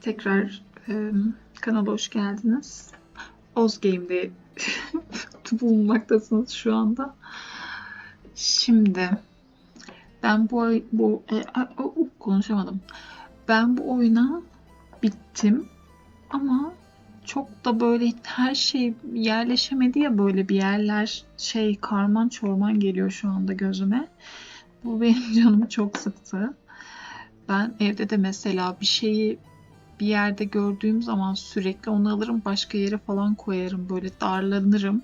tekrar e, kanala hoş geldiniz. Oz Game'de bulunmaktasınız şu anda. Şimdi ben bu bu e, a- o- o- konuşamadım. Ben bu oyuna bittim ama çok da böyle her şey yerleşemedi ya böyle bir yerler şey karman çorman geliyor şu anda gözüme. Bu benim canımı çok sıktı. Ben evde de mesela bir şeyi bir yerde gördüğüm zaman sürekli onu alırım başka yere falan koyarım. Böyle darlanırım.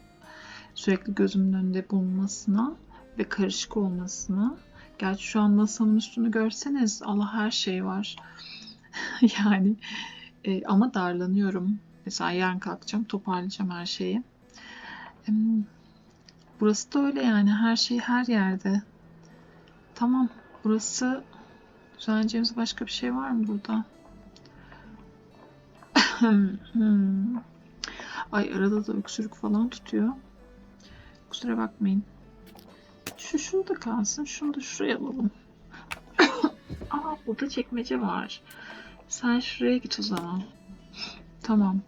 Sürekli gözümün önünde bulunmasına ve karışık olmasına. Gerçi şu an masamın üstünü görseniz Allah her şey var. yani e, ama darlanıyorum. Mesela yarın kalkacağım toparlayacağım her şeyi. Em, Burası da öyle yani her şey her yerde. Tamam burası düzenleyeceğimiz başka bir şey var mı burada? Ay arada da öksürük falan tutuyor. Kusura bakmayın. Şu şurada kalsın. Şunu da şuraya alalım. Aa burada çekmece var. Sen şuraya git o zaman. Tamam.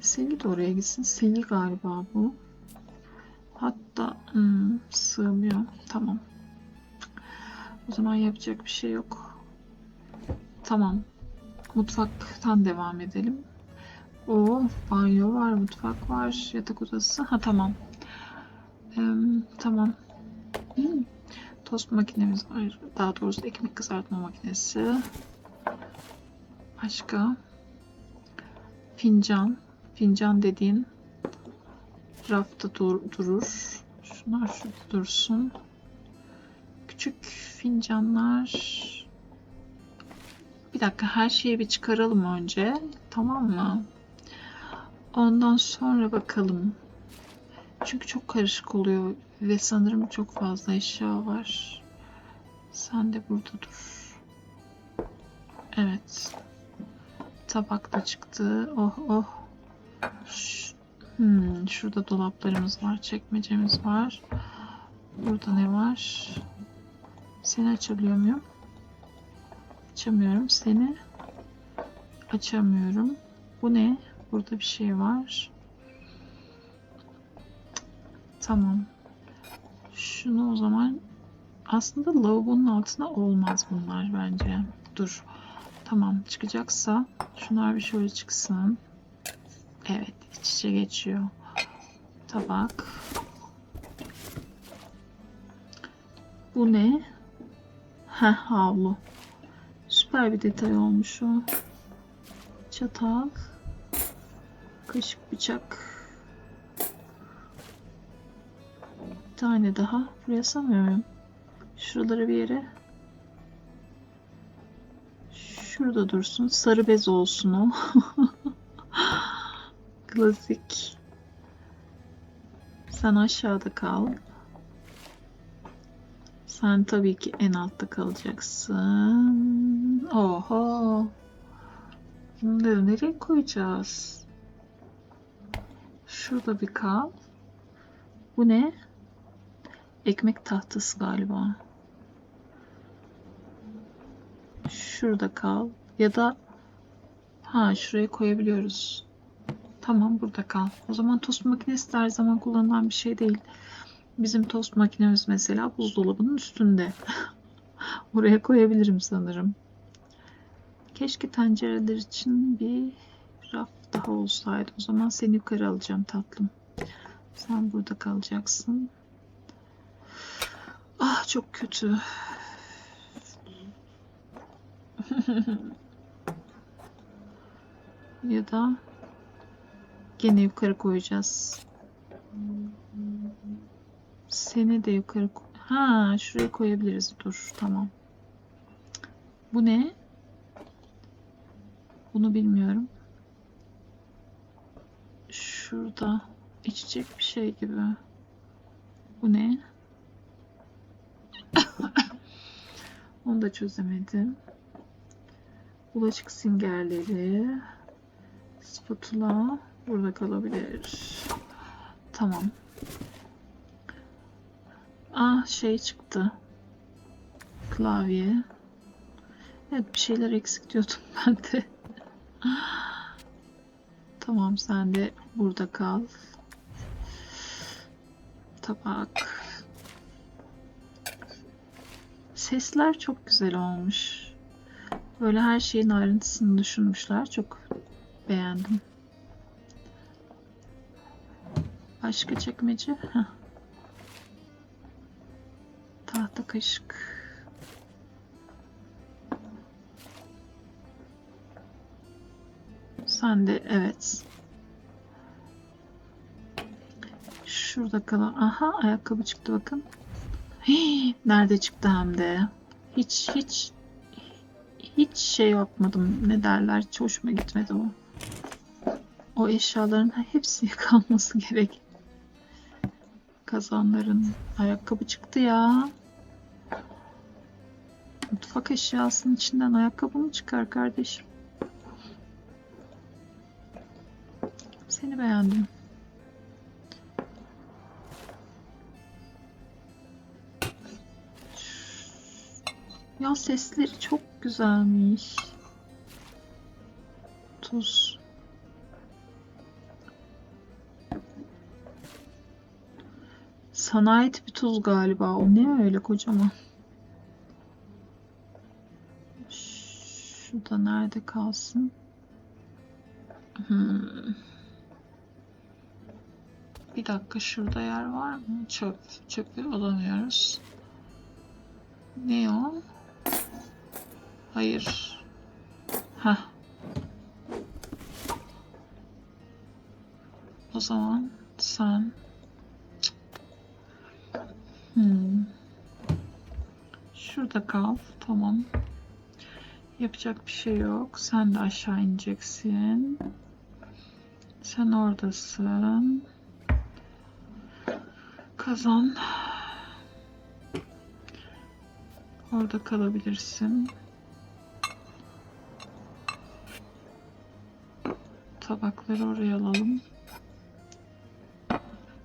Seli de oraya gitsin. Seli galiba bu. Hatta hmm, sığmıyor. Tamam. O zaman yapacak bir şey yok. Tamam. Mutfaktan devam edelim. O banyo var, mutfak var, yatak odası. Ha tamam. Eee, tamam. Hmm. Tost makinemiz var. Daha doğrusu ekmek kızartma makinesi. Başka. Fincan. Fincan dediğin rafta dur- durur. Şunlar şurada dursun. Küçük fincanlar. Bir dakika her şeyi bir çıkaralım önce. Tamam mı? Ondan sonra bakalım. Çünkü çok karışık oluyor ve sanırım çok fazla eşya var. Sen de burada dur. Evet. Tabak da çıktı. Oh oh. Hmm, şurada dolaplarımız var, çekmecemiz var. Burada ne var? Seni açabiliyor muyum? Açamıyorum. Seni açamıyorum. Bu ne? Burada bir şey var. Tamam. Şunu o zaman aslında lavabonun altına olmaz bunlar bence. Dur. Tamam çıkacaksa şunlar bir şöyle çıksın. Evet iç içe geçiyor. Tabak. Bu ne? Heh havlu. Süper bir detay olmuş o. Çatal. Kaşık bıçak. Bir tane daha. Buraya sanmıyor muyum? Şuraları bir yere. Şurada dursun. Sarı bez olsun o. Klasik. Sen aşağıda kal. Sen tabii ki en altta kalacaksın. Oho. Bunları nereye koyacağız? Şurada bir kal. Bu ne? Ekmek tahtası galiba. Şurada kal. Ya da ha şuraya koyabiliyoruz. Tamam burada kal. O zaman tost makinesi de her zaman kullanılan bir şey değil. Bizim tost makinemiz mesela buzdolabının üstünde. Oraya koyabilirim sanırım. Keşke tencereler için bir raf daha olsaydı. O zaman seni yukarı alacağım tatlım. Sen burada kalacaksın. Ah çok kötü. ya da gene yukarı koyacağız. Seni de yukarı Ha, şuraya koyabiliriz. Dur, tamam. Bu ne? Bunu bilmiyorum. Şurada içecek bir şey gibi. Bu ne? Onu da çözemedim. Bulaşık singerleri. Spatula burada kalabilir. Tamam. Ah şey çıktı. Klavye. Evet bir şeyler eksik diyordum ben de. Tamam sen de burada kal. Tabak. Sesler çok güzel olmuş. Böyle her şeyin ayrıntısını düşünmüşler. Çok beğendim. Başka çekmece. Heh. Kaşık. Sen de evet. Şurada kalan. Aha ayakkabı çıktı bakın. Hii, nerede çıktı hem de. Hiç hiç hiç şey yapmadım. Ne derler? Hiç hoşuma gitmedi o. O eşyaların hepsi yıkanması gerek. Kazanların ayakkabı çıktı ya. Mutfak eşyasının içinden ayakkabı mı çıkar kardeşim? Seni beğendim. Ya sesleri çok güzelmiş. Tuz. Sana ait bir tuz galiba. O ne öyle kocaman? Şurada nerede kalsın? Hmm. Bir dakika şurada yer var mı? Çöp. Çöpü alamıyoruz. Ne o? Hayır. Heh. O zaman sen Hmm. Şurada kal. Tamam. Yapacak bir şey yok. Sen de aşağı ineceksin. Sen oradasın. Kazan. Orada kalabilirsin. Tabakları oraya alalım.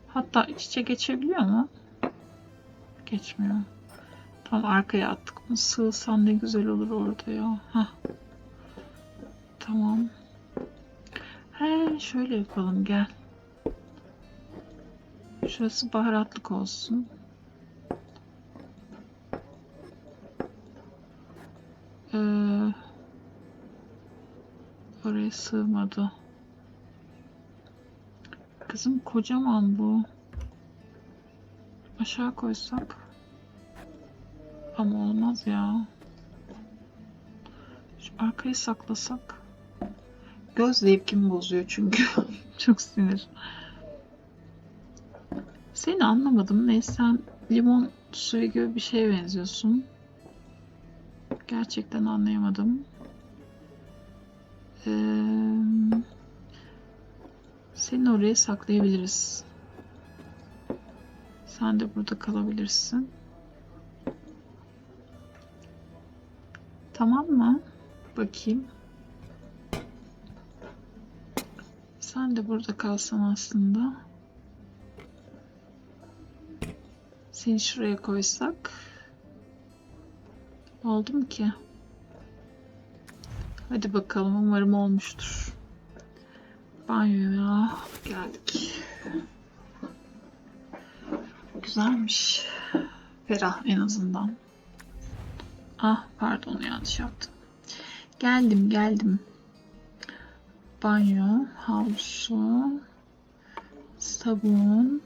Hatta iç içe geçebiliyor mu? Geçmiyor. Tam arkaya attık mı sığsan ne güzel olur orada ya. Heh. Tamam. He şöyle yapalım gel. Şurası baharatlık olsun. Ee, oraya sığmadı. Kızım kocaman bu. Aşağı koysak. Ama olmaz ya. Şu arkayı saklasak. Göz zevkimi bozuyor çünkü. Çok sinir. Seni anlamadım. Neyse sen limon suyu gibi bir şeye benziyorsun. Gerçekten anlayamadım. Ee, seni oraya saklayabiliriz. Sen de burada kalabilirsin. Tamam mı? Bakayım. Sen de burada kalsan aslında. Seni şuraya koysak. Oldu mu ki? Hadi bakalım umarım olmuştur. Banyoya geldik. Güzelmiş. Ferah en azından. Ah pardon yanlış yaptım. Geldim geldim. Banyo, havlusu, sabun.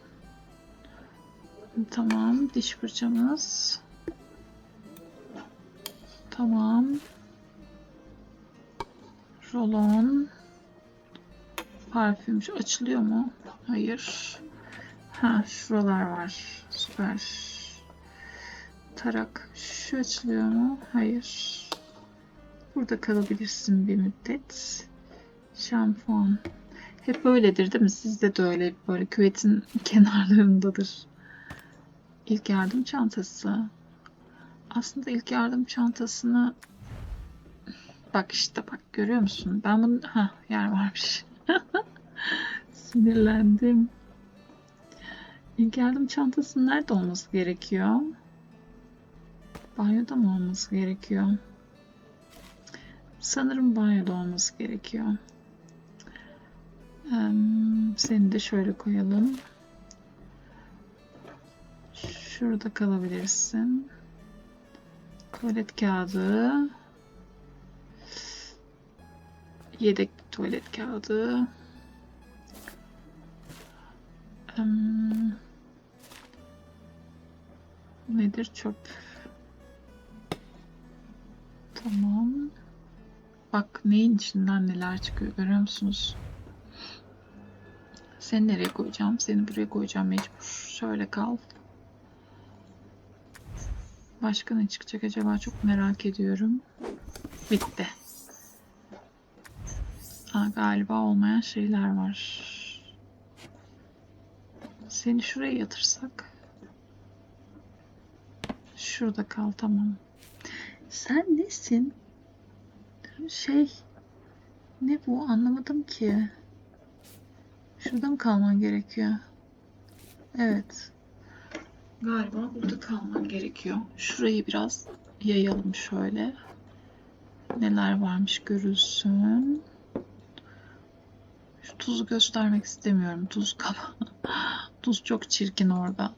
Tamam diş fırçamız. Tamam. Rolon. Parfüm. Açılıyor mu? Hayır. Ha şuralar var. Süper. Tarak. Şu açılıyor mu? Hayır. Burada kalabilirsin bir müddet. Şampuan. Hep böyledir değil mi? Sizde de öyle böyle küvetin kenarlarındadır. İlk yardım çantası. Aslında ilk yardım çantasını bak işte bak görüyor musun? Ben bunu ha yer varmış. Sinirlendim. İlk yardım çantasının nerede olması gerekiyor? Banyoda mı olması gerekiyor? Sanırım banyoda olması gerekiyor. Seni de şöyle koyalım. Şurada kalabilirsin. Tuvalet kağıdı. Yedek tuvalet kağıdı. Nedir çöp? Tamam. Bak neyin içinden neler çıkıyor görüyor musunuz? Seni nereye koyacağım? Seni buraya koyacağım mecbur. Şöyle kal. Başka ne çıkacak acaba? Çok merak ediyorum. Bitti. Aa, galiba olmayan şeyler var. Seni şuraya yatırsak. Şurada kal tamam. Sen nesin? Şey ne bu anlamadım ki. Şurada mı kalman gerekiyor? Evet. Galiba burada kalman gerekiyor. Şurayı biraz yayalım şöyle. Neler varmış görülsün. Şu tuzu göstermek istemiyorum. Tuz kaba. Tuz çok çirkin orada.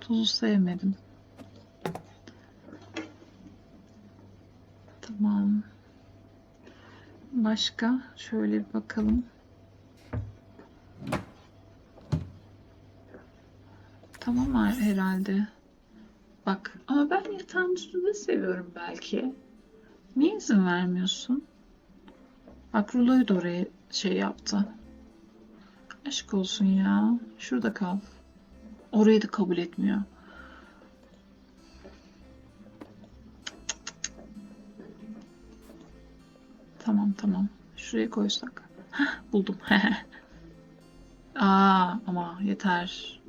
Tuzu sevmedim. Tamam. Başka şöyle bir bakalım. Tamam her- herhalde. Bak ama ben yatağın üstünde seviyorum belki. Niye izin vermiyorsun? Bak ruloyu da oraya şey yaptı. Aşk olsun ya. Şurada kal. Orayı da kabul etmiyor. Tamam tamam. Şuraya koysak. Hah, buldum. Aa ama yeter.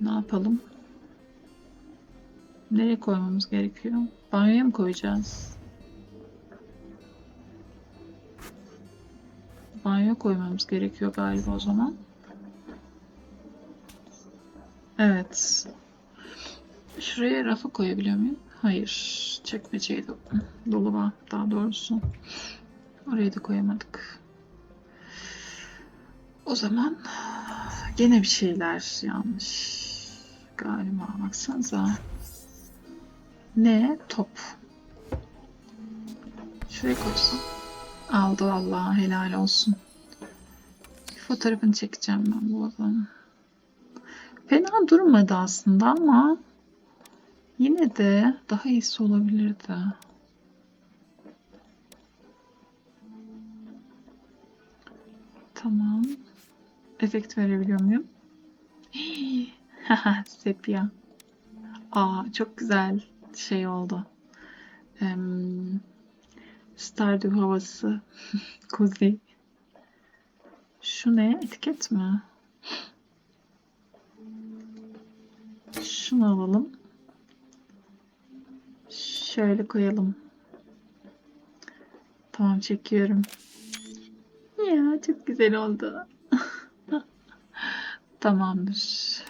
Ne yapalım? Nereye koymamız gerekiyor? Banyoya mı koyacağız? Banyo koymamız gerekiyor galiba o zaman. Evet. Şuraya rafa koyabiliyor muyum? Hayır. Çekmeceyi de dolaba daha doğrusu. Oraya da koyamadık. O zaman gene bir şeyler yanlış. Galiba baksanıza. Ne? Top. Şuraya koysam. Aldı Allah helal olsun. Bir fotoğrafını çekeceğim ben bu adamın. Fena durmadı aslında ama yine de daha iyisi olabilirdi. Tamam. Efekt verebiliyor muyum? Sepia. Aa çok güzel şey oldu. Em, Stardew havası. Cozy. Şu ne? Etiket mi? Şunu alalım. Şöyle koyalım. Tamam çekiyorum. Ya çok güzel oldu. Tamamdır.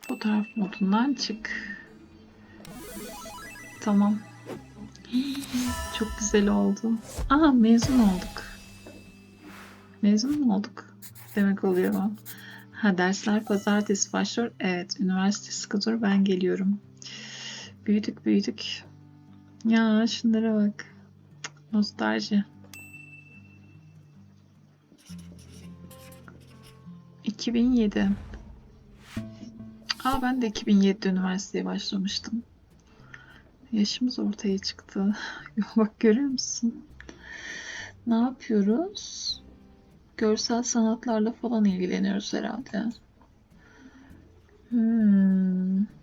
Fotoğraf modundan çık. Tamam. Çok güzel oldu. Aa mezun olduk. Mezun mu olduk? Demek oluyor mu? Ha dersler pazartesi başlıyor. Evet üniversite sıkı ben geliyorum. Büyüdük büyüdük. Ya şunlara bak. Nostalji. 2007. Aa ben de 2007'de üniversiteye başlamıştım. Yaşımız ortaya çıktı. Bak görüyor musun? Ne yapıyoruz? Görsel sanatlarla falan ilgileniyoruz herhalde. Hmm.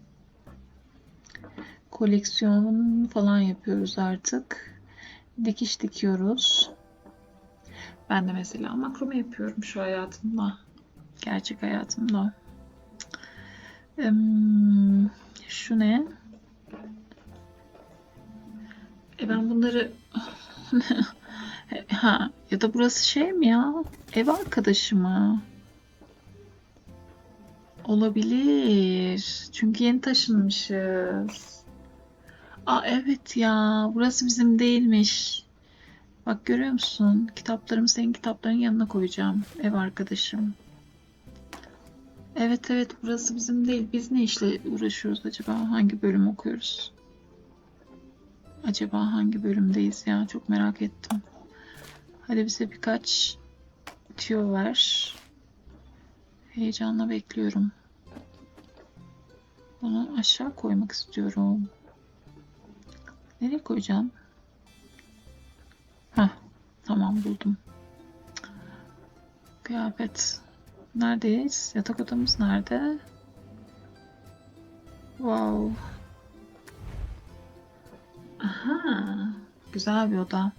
Koleksiyon falan yapıyoruz artık. Dikiş dikiyoruz. Ben de mesela makrome yapıyorum şu hayatımda. Gerçek hayatımda. Şu ne? E ben bunları ha ya da burası şey mi ya? Ev arkadaşı mı? Olabilir. Çünkü yeni taşınmışız. Aa evet ya burası bizim değilmiş. Bak görüyor musun? Kitaplarımı senin kitapların yanına koyacağım. Ev arkadaşım. Evet evet burası bizim değil. Biz ne işle uğraşıyoruz acaba? Hangi bölüm okuyoruz? Acaba hangi bölümdeyiz ya? Çok merak ettim. Hadi bize birkaç tüyo ver. Heyecanla bekliyorum. Bunu aşağı koymak istiyorum. Nereye koyacağım? Heh, tamam buldum. Kıyafet. Neredeyiz? Yatak odamız nerede? Wow. Aha, güzel bir oda.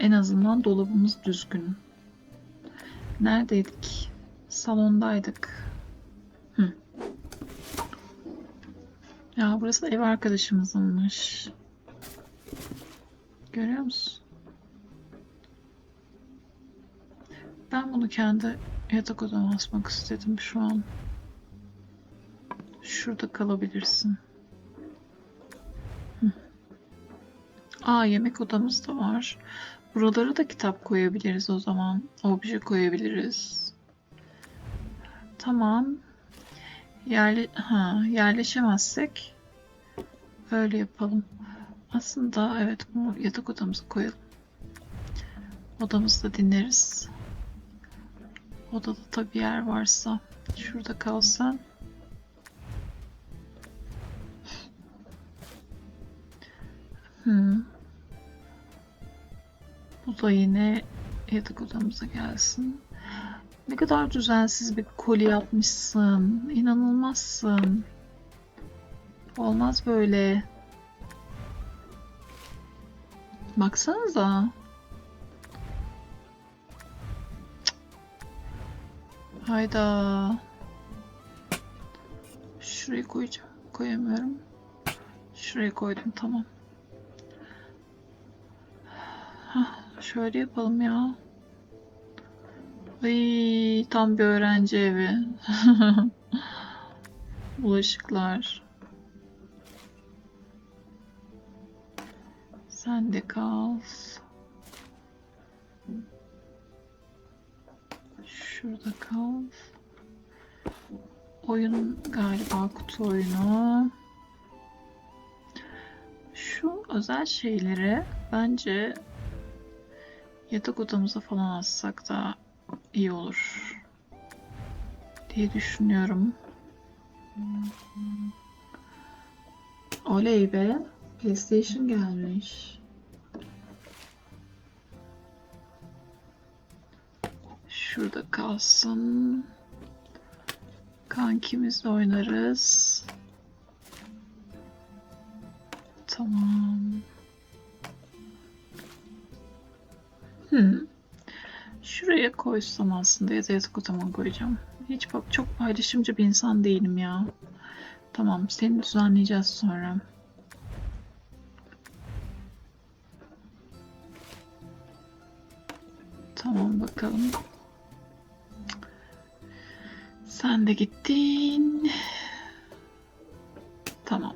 En azından dolabımız düzgün. Neredeydik? Salondaydık. Ya burası ev arkadaşımızınmış. Görüyor musun? Ben bunu kendi yatak odama asmak istedim şu an. Şurada kalabilirsin. Hı. Aa yemek odamız da var. Buralara da kitap koyabiliriz o zaman. Obje koyabiliriz. Tamam. Yerle ha, yerleşemezsek öyle yapalım. Aslında evet bu yatak odamıza koyalım. Odamızda dinleriz. Odada tabii yer varsa. Şurada kalsan. Hmm. Bu da yine yatak odamıza gelsin. Ne kadar düzensiz bir koli yapmışsın. İnanılmazsın. Olmaz böyle. Baksanıza. Hayda. Şuraya koyacağım. Koyamıyorum. Şuraya koydum tamam. Şöyle yapalım ya. Ay, tam bir öğrenci evi. Bulaşıklar. Sen de kal. Şurada kal. Oyun galiba kutu oyunu. Şu özel şeyleri bence yatak odamıza falan assak da iyi olur diye düşünüyorum. Oley be. PlayStation gelmiş. Şurada kalsın. Kankimizle oynarız. Tamam. Hmm. Şuraya koysam aslında ya da yatak odama koyacağım. Hiç bak çok paylaşımcı bir insan değilim ya. Tamam seni düzenleyeceğiz sonra. Tamam bakalım. Sen de gittin. Tamam.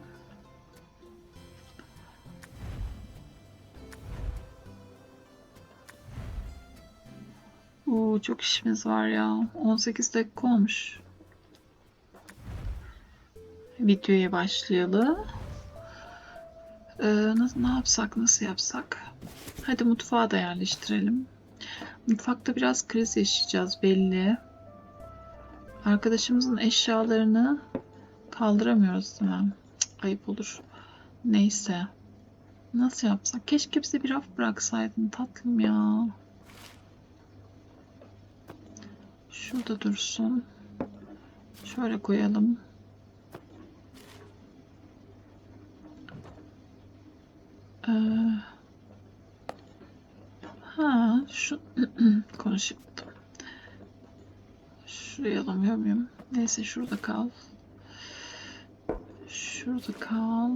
Oo, çok işimiz var ya. 18 dakika olmuş. Videoya başlayalım. Ee, nasıl, ne yapsak, nasıl yapsak? Hadi mutfağa da yerleştirelim. Mutfakta biraz kriz yaşayacağız belli. Arkadaşımızın eşyalarını kaldıramıyoruz değil mi? Ayıp olur. Neyse. Nasıl yapsak? Keşke bize bir raf bıraksaydın tatlım ya. Şurada dursun. Şöyle koyalım. Ee, ha şu konuşuyordum. Şuraya alamıyor muyum? Neyse şurada kal. Şurada kal.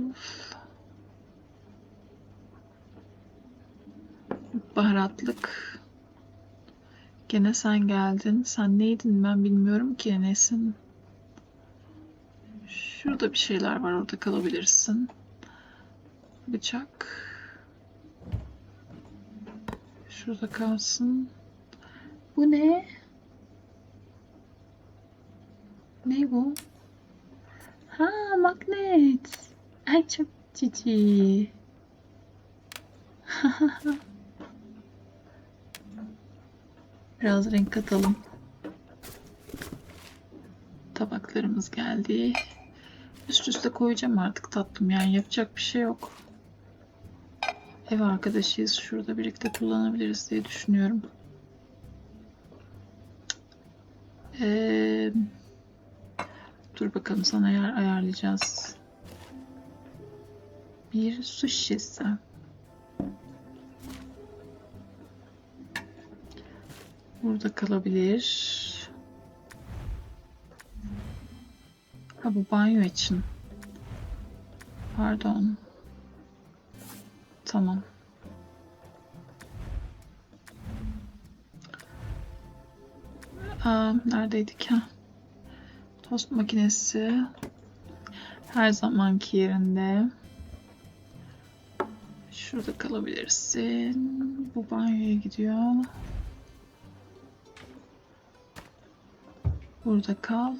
Baharatlık. Gene sen geldin. Sen neydin ben bilmiyorum ki nesin. Şurada bir şeyler var. Orada kalabilirsin. Bıçak. Şurada kalsın. Bu ne? Ne bu? Ha magnet. Ay çok cici. Biraz renk katalım. Tabaklarımız geldi. Üst üste koyacağım artık tatlım yani yapacak bir şey yok. Ev arkadaşıyız. Şurada birlikte kullanabiliriz diye düşünüyorum. Ee, dur bakalım sana yer ayarlayacağız. Bir su şişesi. Burada kalabilir. Ha bu banyo için. Pardon. Tamam. Aa, neredeydik ha? Tost makinesi. Her zamanki yerinde. Şurada kalabilirsin. Bu banyoya gidiyor. Burada kal.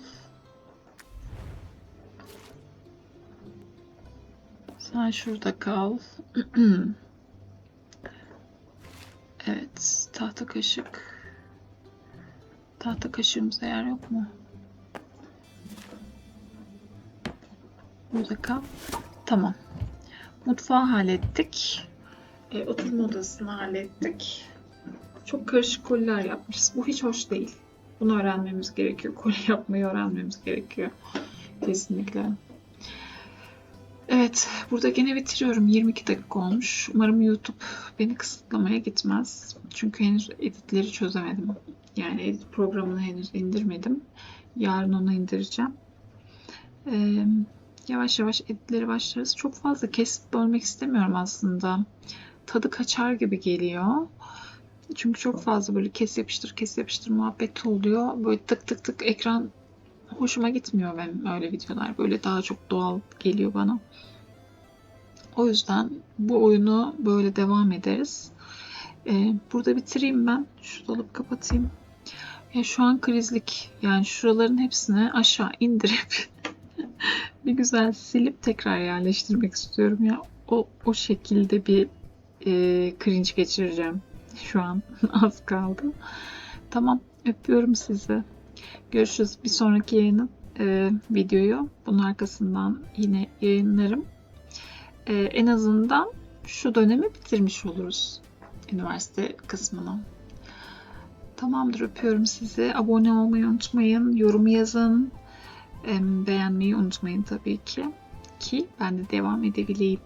Sen şurada kal. evet, tahta kaşık. Tahta kaşığımızda yer yok mu? Burada kal. Tamam. Mutfağı hallettik. E, oturma odasını hallettik. Çok karışık koliler yapmışız. Bu hiç hoş değil. Bunu öğrenmemiz gerekiyor. Koli yapmayı öğrenmemiz gerekiyor. Kesinlikle. Evet, burada gene bitiriyorum. 22 dakika olmuş. Umarım YouTube beni kısıtlamaya gitmez. Çünkü henüz editleri çözemedim. Yani edit programını henüz indirmedim. Yarın onu indireceğim. Ee, yavaş yavaş editleri başlarız. Çok fazla kesip bölmek istemiyorum aslında. Tadı kaçar gibi geliyor. Çünkü çok fazla böyle kes yapıştır kes yapıştır muhabbet oluyor. Böyle tık tık tık ekran hoşuma gitmiyor benim öyle videolar. Böyle daha çok doğal geliyor bana. O yüzden bu oyunu böyle devam ederiz. Ee, burada bitireyim ben. Şu dolabı kapatayım. Ya şu an krizlik. Yani şuraların hepsini aşağı indirip bir güzel silip tekrar yerleştirmek istiyorum ya. O, o şekilde bir e, cringe geçireceğim. Şu an az kaldı. Tamam öpüyorum sizi. Görüşürüz bir sonraki yayının e, videoyu. Bunun arkasından yine yayınlarım. E, en azından şu dönemi bitirmiş oluruz. Üniversite kısmını. Tamamdır öpüyorum sizi. Abone olmayı unutmayın. Yorum yazın. E, beğenmeyi unutmayın tabii ki. Ki ben de devam edebileyim.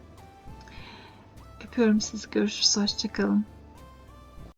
Öpüyorum sizi. Görüşürüz. Hoşçakalın.